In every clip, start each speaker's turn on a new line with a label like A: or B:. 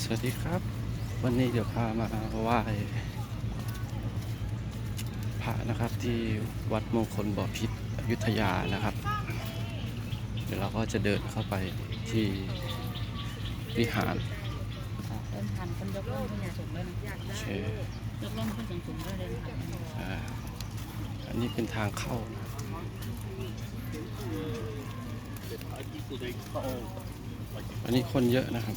A: สวัสดีครับ วันนี้เดี๋ยวพามาไหว้พระนะครับที่วัดมงคลบ่อพิษอยุธยานะครับ เดี๋ยวเราก็จะเดินเข้าไปที่วิหาร
B: เดินผ่านคนยกล่มขึ้นสูงเลยนะ
A: โอเค
B: ยกล่มคนสูงสูงเลยเดินผ่าน
A: อ่าอันนี้เป็นทางเข้านะอันนี้คนเยอะนะครับ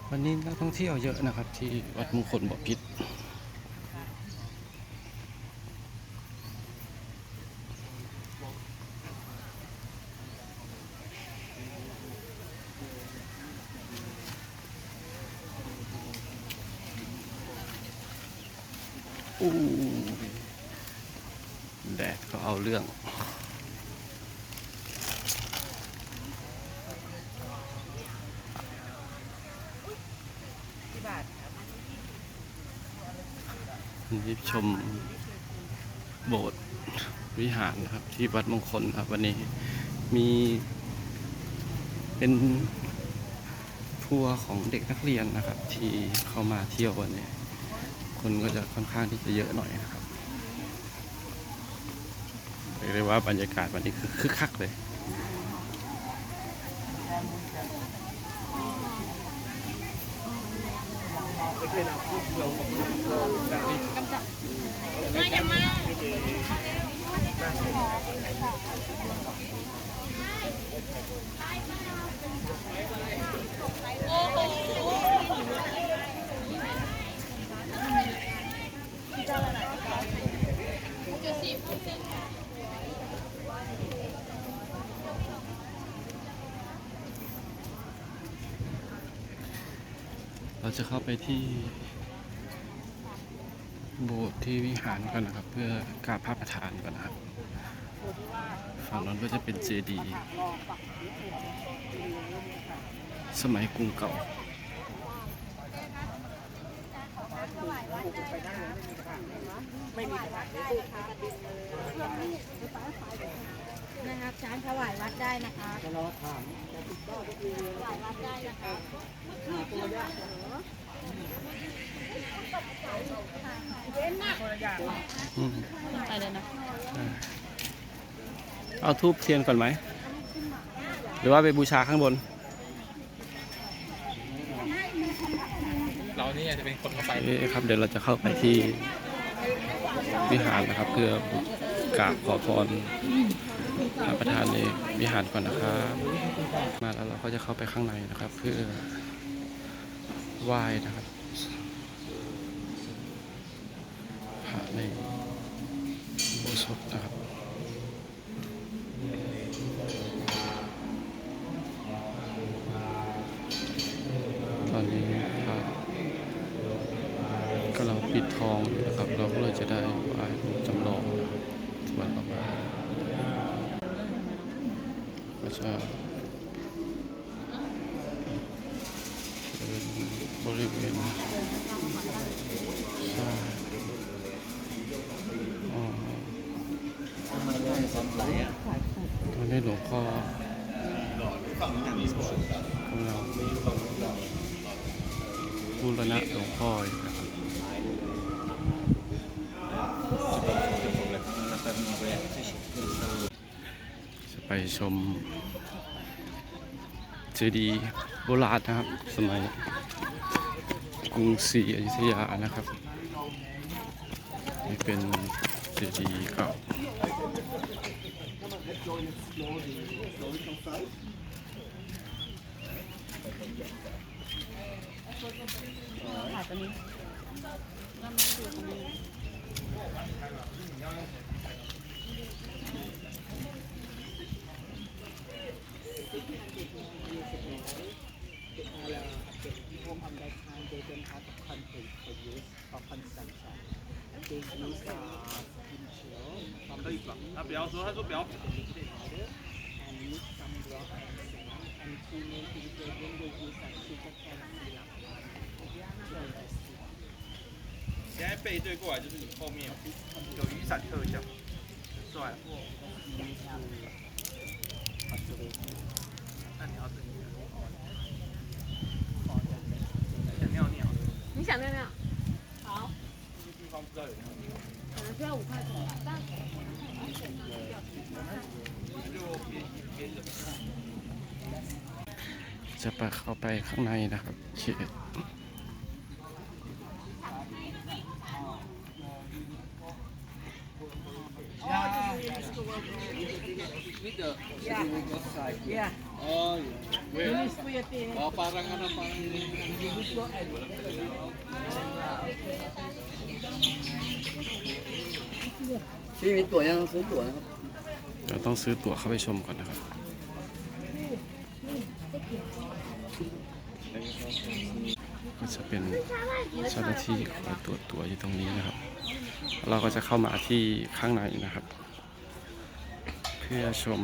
A: วันนี้นักท่องเที่ยวเยอะนะครับ ที่วัดมงคลบ่อพิษแดดก็เอาเรื่อง
B: ที่บาท
A: นี่ชมโบสถ์วิหารครับ ที่วัดมงคลครับ วันนี้มีเป็นทัวร์ของเด็กนักเรียนนะครับ ที่เข้ามาเที่ยววันนี้ คนก็จะค่อนข้างที่จะเยอะหน่อยนะครับเรียกได้ว่าบรรยากาศวันนี้คือคึกคักเลย
B: ม
A: เราจะเข้าไปที่โบสถ์ที่วิหารก่อนนะครับ เพื่อกราบพระประธานก่อนนะครับฝั่งนั้นก็จะเป็นเจดีย์สมัยกรุงเก่า
B: นะครับช้างถวายวัดได้นะคะถวายวัดได้นะคะ
A: อืม
B: ไปเลยนะ
A: เอาทูบเทียนก่อนไหม หรือว่าไปบูชาข้างบน
C: เรานี่จะเป็นคนเข้าไป
A: ครับ เดี๋ยวเราจะเข้าไปที่วิหารนะครับ เพื่อกราบขอพร ประธานในวิหารก่อนนะครับ มาแล้วเราก็จะเข้าไปข้างในนะครับ เพื่อไหว้นะครับพระในโบสถนะครับตอนนี้พระกำลังปิดทองนะครับ เราก็เลยจะได้ไหว้รูปจำลองนะครับส่วนต่อมา ก็จะเป็นบริเวณใช่อ๋อตอนนี้หลวงพ่อกำลังบูรณะหลวงพ่ออยู่นะครับ จะ ไปชมเจดีย์โบราณนะครับ สมัยกรุงศรีอยุธยานะครับ นี่เป็นเจดีย์เก่า
C: 背对过来就是你后面有有雨伞特效，帅。
D: Observation.
C: 那你要等一下，想尿尿，
B: 你想尿尿？好，
C: 这个地方不知道有没有，
B: 可能需要五块钱吧，但
C: 就边边的。
A: จะไปเข้าไปข้างในนะครับเขต
E: พี่มีตั๋วยังซื้อตั๋วนะครับ
A: เดี๋ยวต้องซื้อตั๋วเข้าไปชมก่อนนะครับ ก็จะเป็นเจ้าหน้าที่คอยตรวจตั๋วอยู่ตรงนี้นะครับ เราก็จะเข้ามาที่ข้างในนะครับ เพื่อชม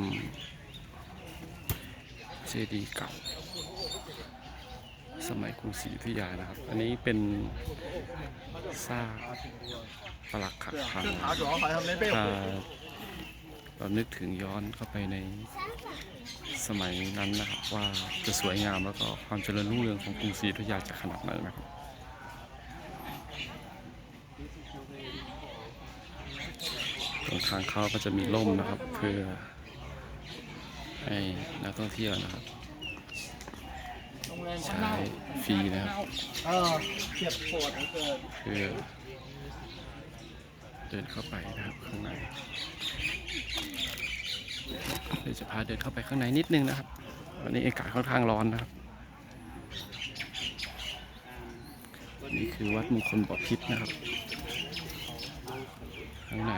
A: เจดีย์เก่า สมัยกรุงศรีอยุธยานะครับ อันนี้เป็นซากปลักขักพังถ้าเรานึกถึงย้อนเข้าไปในสมัยนั้นนะครับ ว่าจะสวยงามแล้วก็ความเจริญรุ่งเรืองของกรุงศรีอยุธยาจะขนาดไหนนะครับตรงทางเข้าก็จะมีร่มนะครับ เพื่อ ให้นักท่องเที่ยวนะครับใช้ฟรีนะครับ
C: เออเจ็บปวดเหลือเกิน
A: เพื่อเดินเข้าไปนะครับข้างในเดี๋ยวจะพาเดินเข้าไปข้างในนิดนึงนะครับวันนี้อากาศค่อนข้างร้อนนะครับ นี่คือวัดมงคลบ่อพิษนะครับ ข้างใน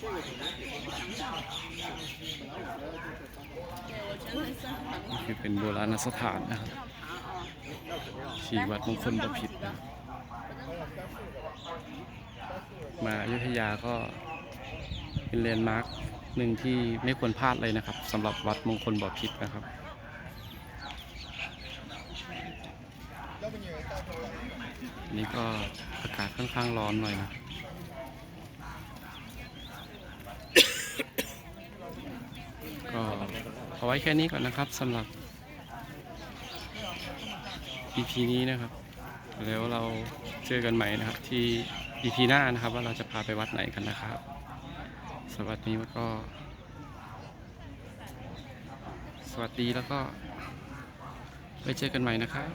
A: นี่คือเป็นโบราณสถานนะครับที่วัดมงคลบพิตรนะมาอยุธยาก็เป็นแลนด์มาร์คหนึ่งที่ไม่ควรพลาดเลยนะครับสำหรับวัดมงคลบ่อพิษนะครับนนี้ก็อากาศค่อนข้างร้อนหน่อยนะ ก็ เอาไว้แค่นี้ก่อนนะครับสำหรับ EP นี้นะครับ แล้วเราเจอกันใหม่นะครับ ที่ EP หน้านะครับ ว่าเราจะพาไปวัดไหนกันนะครับ สวัสดีแล้วก็ สวัสดีแล้วก็ไปเจอกันใหม่นะครับ